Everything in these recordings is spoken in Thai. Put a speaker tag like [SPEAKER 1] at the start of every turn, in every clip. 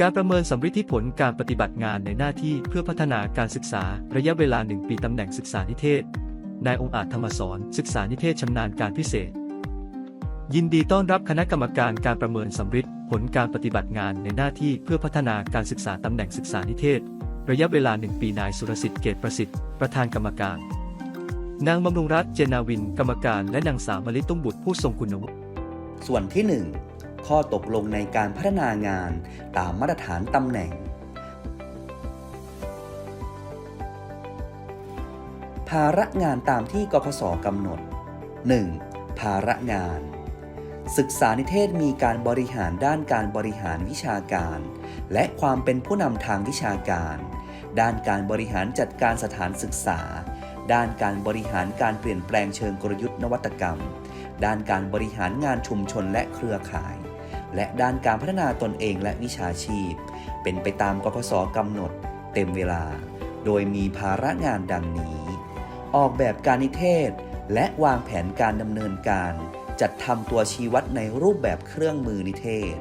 [SPEAKER 1] การประเมินสำฤทธิผลการปฏิบัติงานในหน้าที่เพื่อพัฒนาการศึกษาระยะเวลา 1 ปีตำแหน่งศึกษานิเทศ นายองค์อาจธรรมสอนศึกษานิเทศชำนาญการพิเศษ ยินดีต้อนรับคณะกรรมการการประเมินสำฤทธิผลการปฏิบัติงานในหน้าที่เพื่อพัฒนาการศึกษาตำแหน่งศึกษานิเทศ ระยะเวลา 1 ปีนายสุรสิทธิ์เกตประสิทธิ์ประธานกรรมการ นางบำรุงรัตน์เจนาวิน กรรมการและนางสาวมลิตุ้มบุตรผู้ทรงคุณวุฒิ
[SPEAKER 2] ส่วนที่ 1 ข้อตกลงในการพัฒนางานตามมาตรฐานตำแหน่ง ภาระงานตามที่กพศกำหนด 1. ภาระงาน ศึกษานิเทศมีการบริหารด้านการบริหารวิชาการ และความเป็นผู้นำทางวิชาการ ด้านการบริหารจัดการสถานศึกษา ด้านการบริหารการเปลี่ยนแปลงเชิงกลยุทธ์นวัตกรรมด้านการบริหารงานชุมชนและเครือข่าย และด้านการพัฒนาตนเองและวิชาชีพ เป็นไปตามกพศกำหนด เต็มเวลา โดยมีภาระงานดังนี้ ออกแบบการนิเทศ และวางแผนการดำเนินการ จัดทำตัวชี้วัดในรูปแบบเครื่องมือนิเทศ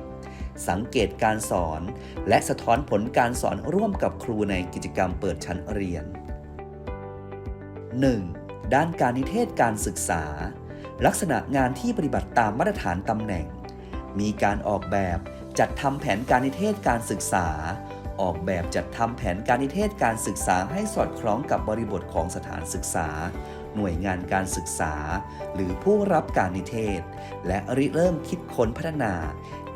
[SPEAKER 2] สังเกตการสอน และสะท้อนผลการสอนร่วมกับครูในกิจกรรมเปิดชั้นเรียน 1. ด้านการนิเทศการศึกษา ลักษณะงานที่ปฏิบัติตามมาตรฐานตำแหน่ง มีการออกแบบจัดทำแผนการนิเทศการศึกษา ออกแบบจัดทำแผนการนิเทศการศึกษาให้สอดคล้องกับบริบทของสถานศึกษา หน่วยงานการศึกษา หรือผู้รับการนิเทศ และริเริ่มคิดค้นพัฒนา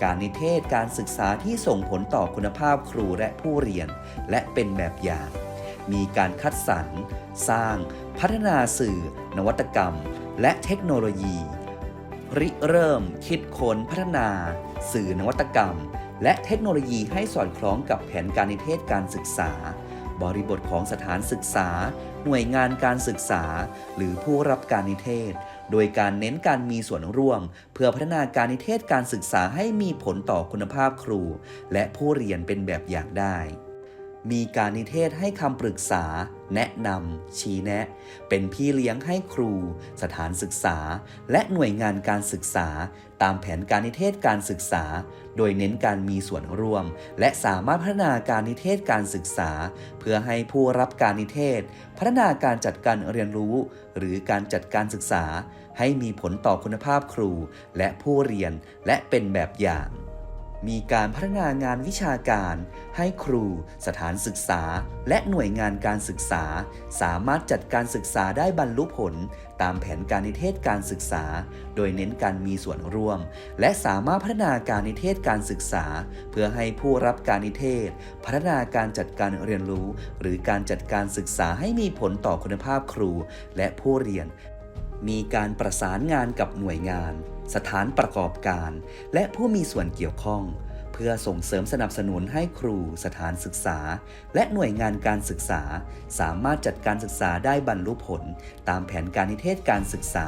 [SPEAKER 2] การนิเทศการศึกษาที่ส่งผลต่อคุณภาพครูและผู้เรียน และเป็นแบบอย่าง มีการคัดสรร สร้าง พัฒนาสื่อ นวัตกรรม และเทคโนโลยี ริเริ่ม คิดค้นพัฒนา สื่อนวัตกรรม และเทคโนโลยีให้สอดคล้องกับแผนการนิเทศการศึกษา บริบทของสถานศึกษา หน่วยงานการศึกษา หรือผู้รับการนิเทศ โดยการเน้นการมีส่วนร่วม เพื่อพัฒนาการนิเทศการศึกษาให้มีผลต่อคุณภาพครู และผู้เรียนเป็นแบบอย่างได้ มีการนิเทศให้คำปรึกษา แนะนำชี้แนะ เป็นพี่เลี้ยงให้ครู สถานศึกษา และหน่วยงานการศึกษา ตามแผนการนิเทศการศึกษา โดยเน้นการมีส่วนร่วม และสามารถพัฒนาการนิเทศการศึกษา เพื่อให้ผู้รับการนิเทศ พัฒนาการจัดการเรียนรู้ หรือการจัดการศึกษา ให้มีผลต่อคุณภาพครู และผู้เรียนและเป็นแบบอย่าง มีการพัฒนางานวิชาการ ให้ครู สถานศึกษา และหน่วยงานการศึกษา สามารถจัดการศึกษาได้บรรลุผล ตามแผนการนิเทศการศึกษา โดยเน้นการมีส่วนร่วม และสามารถพัฒนาการนิเทศการศึกษา เพื่อให้ผู้รับการนิเทศ พัฒนาการจัดการเรียนรู้ หรือการจัดการศึกษาให้มีผลต่อคุณภาพครู และผู้เรียน มีการประสานงานกับหน่วยงาน สถานประกอบการ และผู้มีส่วนเกี่ยวข้อง เพื่อส่งเสริมสนับสนุนให้ครูสถานศึกษา และหน่วยงานการศึกษา สามารถจัดการศึกษาได้บรรลุผล ตามแผนการนิเทศการศึกษา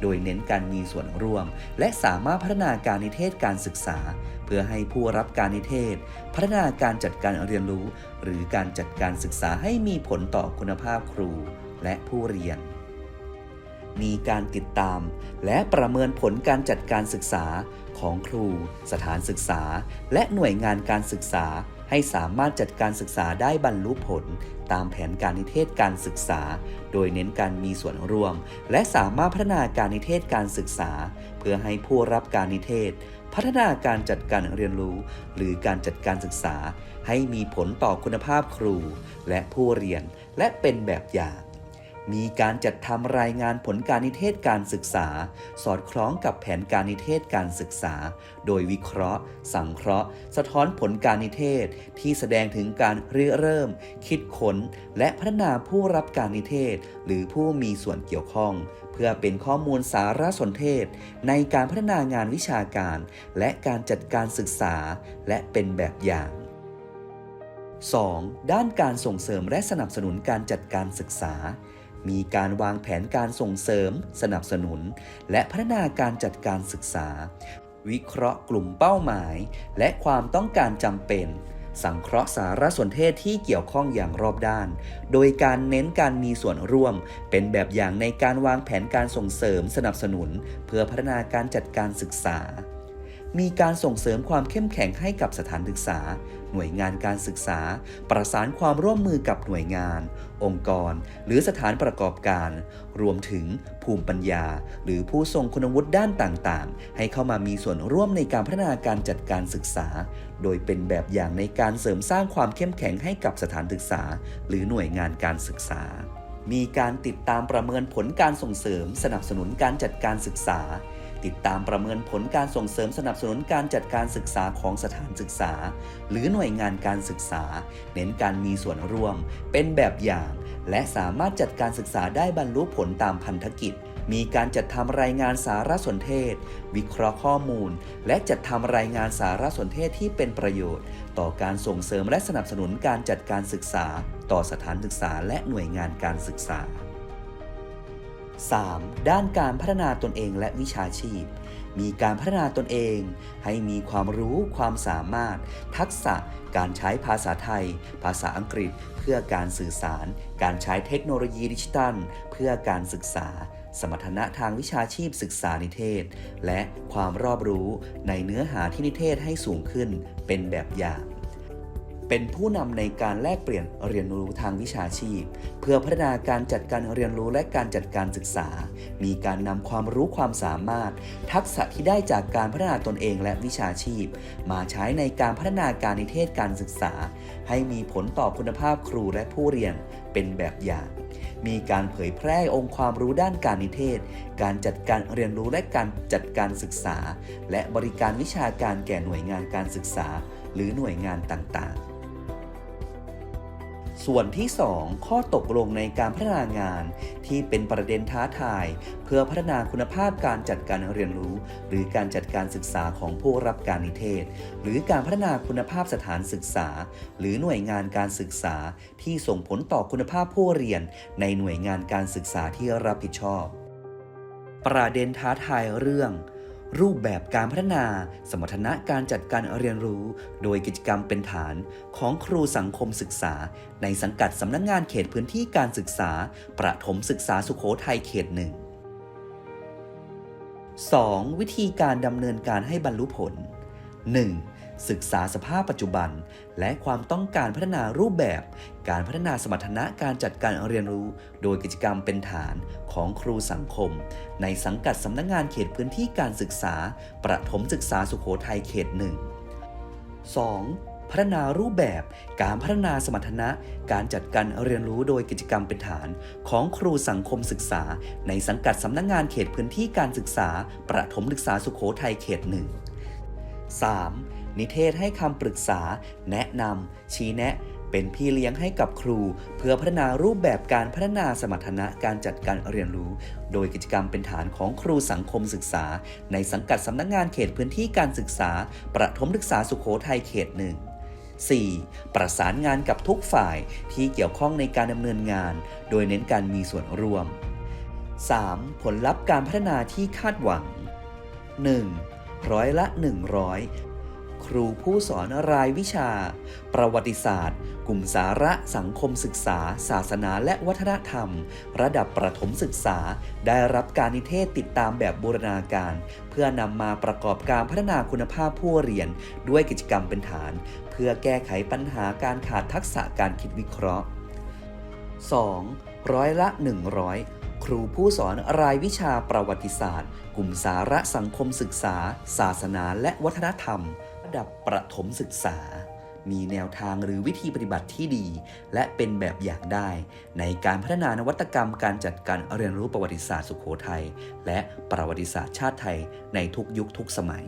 [SPEAKER 2] โดยเน้นการมีส่วนร่วม และสามารถพัฒนาการนิเทศการศึกษา เพื่อให้ผู้รับการนิเทศ พัฒนาการจัดการเรียนรู้ หรือการจัดการศึกษาให้มีผลต่อคุณภาพครู และผู้เรียน มีการติดตาม และประเมินผลการจัดการศึกษาของครู สถานศึกษา และหน่วยงานการศึกษา ให้สามารถจัดการศึกษาได้บรรลุผล ตามแผนการนิเทศการศึกษา โดยเน้นการมีส่วนร่วม และสามารถพัฒนาการนิเทศการศึกษา เพื่อให้ผู้รับการนิเทศ พัฒนาการจัดการเรียนรู้ หรือการจัดการศึกษา ให้มีผลต่อคุณภาพครู และผู้เรียนและเป็นแบบอย่าง มีการจัดทำรายงานผลการนิเทศการศึกษา สอดคล้องกับแผนการนิเทศการศึกษา โดยวิเคราะห์ สังเคราะห์ สะท้อนผลการนิเทศ ที่แสดงถึงการริเริ่ม คิดค้น และพัฒนาผู้รับการนิเทศ หรือผู้มีส่วนเกี่ยวข้อง เพื่อเป็นข้อมูลสารสนเทศ ในการพัฒนางานวิชาการ และการจัดการศึกษา และเป็นแบบอย่าง 2. ด้านการส่งเสริมและสนับสนุนการจัดการศึกษา มีการวางแผนการส่งเสริม สนับสนุน และพัฒนาการจัดการศึกษา วิเคราะห์กลุ่มเป้าหมาย และความต้องการจำเป็น สังเคราะห์สารสนเทศที่เกี่ยวข้องอย่างรอบด้าน โดยการเน้นการมีส่วนร่วม เป็นแบบอย่างในการวางแผนการส่งเสริมสนับสนุน เพื่อพัฒนาการจัดการศึกษา มีการส่งเสริมความเข้มแข็งให้กับสถานศึกษา หน่วยงานการศึกษา ประสานความร่วมมือกับหน่วยงาน องค์กร หรือสถานประกอบการ รวมถึงภูมิปัญญา หรือผู้ทรงคุณวุฒิด้านต่างๆ ให้เข้ามามีส่วนร่วมในการพัฒนาการจัดการศึกษา โดยเป็นแบบอย่างในการเสริมสร้างความเข้มแข็งให้กับสถานศึกษา หรือหน่วยงานการศึกษามีการติดตามประเมินผลการส่งเสริมสนับสนุนการจัดการศึกษา ติดตามประเมินผลการส่งเสริมสนับสนุนการจัดการศึกษาของสถานศึกษา หรือหน่วยงานการศึกษา เน้นการมีส่วนร่วม เป็นแบบอย่าง และสามารถจัดการศึกษาได้บรรลุผลตามพันธกิจ มีการจัดทำรายงานสารสนเทศ วิเคราะห์ข้อมูล และจัดทำรายงานสารสนเทศที่เป็นประโยชน์ ต่อการส่งเสริมและสนับสนุนการจัดการศึกษา ต่อสถานศึกษาและหน่วยงานการศึกษา 3. ด้านการพัฒนาตนเองและวิชาชีพ มีการพัฒนาตนเอง ให้มีความรู้ความสามารถ ทักษะการใช้ภาษาไทย ภาษาอังกฤษ เพื่อการสื่อสาร การใช้เทคโนโลยีดิจิทัล เพื่อการศึกษา สมรรถนะทางวิชาชีพศึกษานิเทศ และความรอบรู้ในเนื้อหาที่นิเทศให้สูงขึ้นเป็นแบบอย่าง เป็นผู้นำในการแลกเปลี่ยนเรียนรู้ทางวิชาชีพ เพื่อพัฒนาการจัดการเรียนรู้และการจัดการศึกษา มีการนำความรู้ความสามารถ ทักษะที่ได้จากการพัฒนาตนเองและวิชาชีพ มาใช้ในการพัฒนาการนิเทศการศึกษา ให้มีผลต่อคุณภาพครูและผู้เรียนเป็นแบบอย่าง มีการเผยแพร่องค์ความรู้ด้านการนิเทศ การจัดการเรียนรู้และการจัดการศึกษา และบริการวิชาการแก่หน่วยงานการศึกษา หรือหน่วยงานต่างๆ ส่วนที่ 2 ข้อตกลงในการพัฒนางาน ที่เป็นประเด็นท้าทาย เพื่อพัฒนาคุณภาพการจัดการเรียนรู้ หรือการจัดการศึกษาของผู้รับการนิเทศ หรือการพัฒนาคุณภาพสถานศึกษา หรือหน่วยงานการศึกษา ที่ส่งผลต่อคุณภาพผู้เรียน ในหน่วยงานการศึกษาที่รับผิดชอบ ประเด็นท้าทายเรื่อง รูปแบบการพัฒนา สมรรถนะการจัดการเรียนรู้ โดยกิจกรรมเป็นฐานของครูสังคมศึกษา ในสังกัดสำนักงงานเขตพื้นที่การศึกษา ประถมศึกษาสุขโขทัยเขตหนึ่ง 2. วิธีการดำเนินการให้บรรลุผล 1. ศึกษาสภาพปัจจุบัน และความต้องการพัฒนารูปแบบ การพัฒนาสมรรถนะการจัดการเรียนรู้ โดยกิจกรรมเป็นฐานของครูสังคม ในสังกัดสำนักงงานเขตพื้นที่การศึกษา ประถมศึกษาสุขโขทัยเขตหนึ่ง 2. พัฒนารูปแบบการพัฒนาสมรรถนะ การจัดการเรียนรู้โดยกิจกรรมเป็นฐาน ของครูสังคมศึกษา ในสังกัดสำนักงงานเขตพื้นที่การศึกษา ประถมศึกษาสุขโขทัยเขตหนึ่ง 3. นิเทศให้คำปรึกษา แนะนำชี้แนะ เป็นพี่เลี้ยงให้กับครู เพื่อพัฒนารูปแบบการพัฒนาสมรรถนะการจัดการเรียนรู้ โดยกิจกรรมเป็นฐานของครูสังคมศึกษา ในสังกัดสำนักงานเขตพื้นที่การศึกษา ประถมศึกษาสุขโขทัยเขตหนึ่ง 4. ประสานงานกับทุกฝ่ายที่เกี่ยวข้องในการดำเนินงาน โดยเน้นการมีส่วนร่วม 3. ผลลัพธ์การพัฒนาที่คาดหวัง 1. ร้อยละ 100 ครูผู้สอนรายวิชา ประวัติศาสตร์ กลุ่มสาระสังคมศึกษา ศาสนาและวัฒนธรรม ระดับประถมศึกษา ได้รับการนิเทศติดตามแบบบูรณาการ เพื่อนำมาประกอบการพัฒนาคุณภาพผู้เรียน ด้วยกิจกรรมเป็นฐาน เพื่อแก้ไขปัญหาการขาดทักษะการคิดวิเคราะห์ 2. ร้อยละ 100ครูผู้สอนรายวิชาประวัติศาสตร์ กลุ่มสาระสังคมศึกษา ศาสนาและวัฒนธรรม ดับประถมศึกษา มีแนวทางหรือวิธีปฏิบัติที่ดี และเป็นแบบอย่างได้ ในการพัฒนานวัตกรรมการจัดการเรียนรู้ประวัติศาสตร์สุขโขทัยและประวัติศาสตร์ชาติไทยในทุกยุคทุกสมัย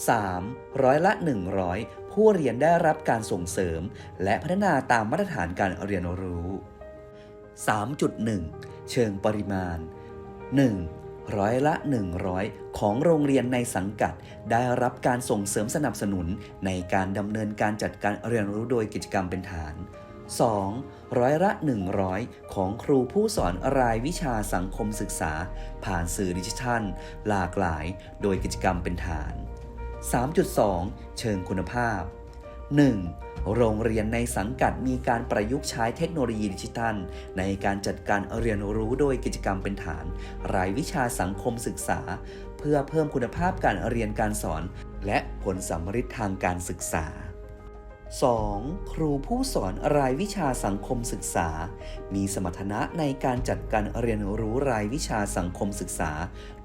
[SPEAKER 2] 3. ร้อยละ 100 ผู้เรียนได้รับการส่งเสริม และพัฒนาตามมาตรฐานการเรียนรู้ 3.1 เชิงปริมาณ 1. ร้อยละ 100 ของโรงเรียนในสังกัด ได้รับการส่งเสริมสนับสนุนในการดำเนินการจัดการเรียนรู้โดยกิจกรรมเป็นฐาน 2. ร้อยละ 100 ของครูผู้สอนรายวิชาสังคมศึกษา ผ่านสื่อดิจิทัล หลากหลาย โดยกิจกรรมเป็นฐาน 3.2 เชิงคุณภาพ 1. โรงเรียนในสังกัดมีการประยุกต์ใช้เทคโนโลยีดิจิทัล ในการจัดการเรียนรู้โดยกิจกรรมเป็นฐาน รายวิชาสังคมศึกษา เพื่อเพิ่มคุณภาพการเรียนการสอน และผลสัมฤทธิ์ทางการศึกษา 2. ครูผู้สอนรายวิชาสังคมศึกษา มีสมรรถนะในการจัดการเรียนรู้รายวิชาสังคมศึกษา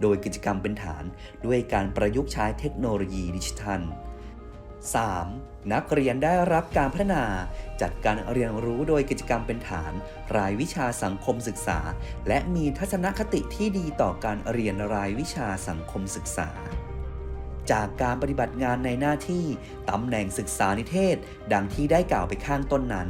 [SPEAKER 2] โดยกิจกรรมเป็นฐาน ด้วยการประยุกต์ใช้เทคโนโลยีดิจิทัล 3. นักเรียนได้รับการพัฒนาจัดการเรียนรู้โดยกิจกรรมเป็นฐาน รายวิชาสังคมศึกษา และมีทัศนคติที่ดีต่อการเรียนรายวิชาสังคมศึกษา จากการปฏิบัติงานในหน้าที่ตำแหน่งศึกษานิเทศ ดังที่ได้กล่าวไปข้างต้นนั้น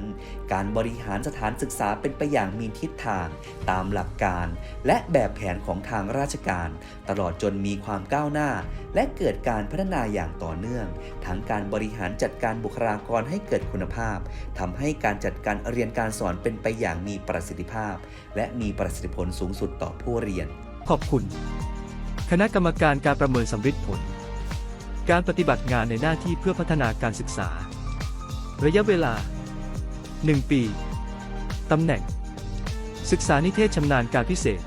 [SPEAKER 2] การบริหารสถานศึกษาเป็นไปอย่างมีทิศทาง ตามหลักการ และแบบแผนของทางราชการ ตลอดจนมีความก้าวหน้า และเกิดการพัฒนาอย่างต่อเนื่อง ทั้งการบริหารจัดการบุคลากรให้เกิดคุณภาพทำให้การจัดการเรียนการสอนเป็นไปอย่างมีประสิทธิภาพ และมีประสิทธิผลสูงสุดต่อผู้เรียน
[SPEAKER 1] ขอบคุณ คณะกรรมการการประเมินสำฤทธิ์ผล การปฏิบัติงานในหน้าที่เพื่อพัฒนาการศึกษา ระยะเวลา 1 ปี ตำแหน่ง ศึกษานิเทศชำนาญการพิเศษ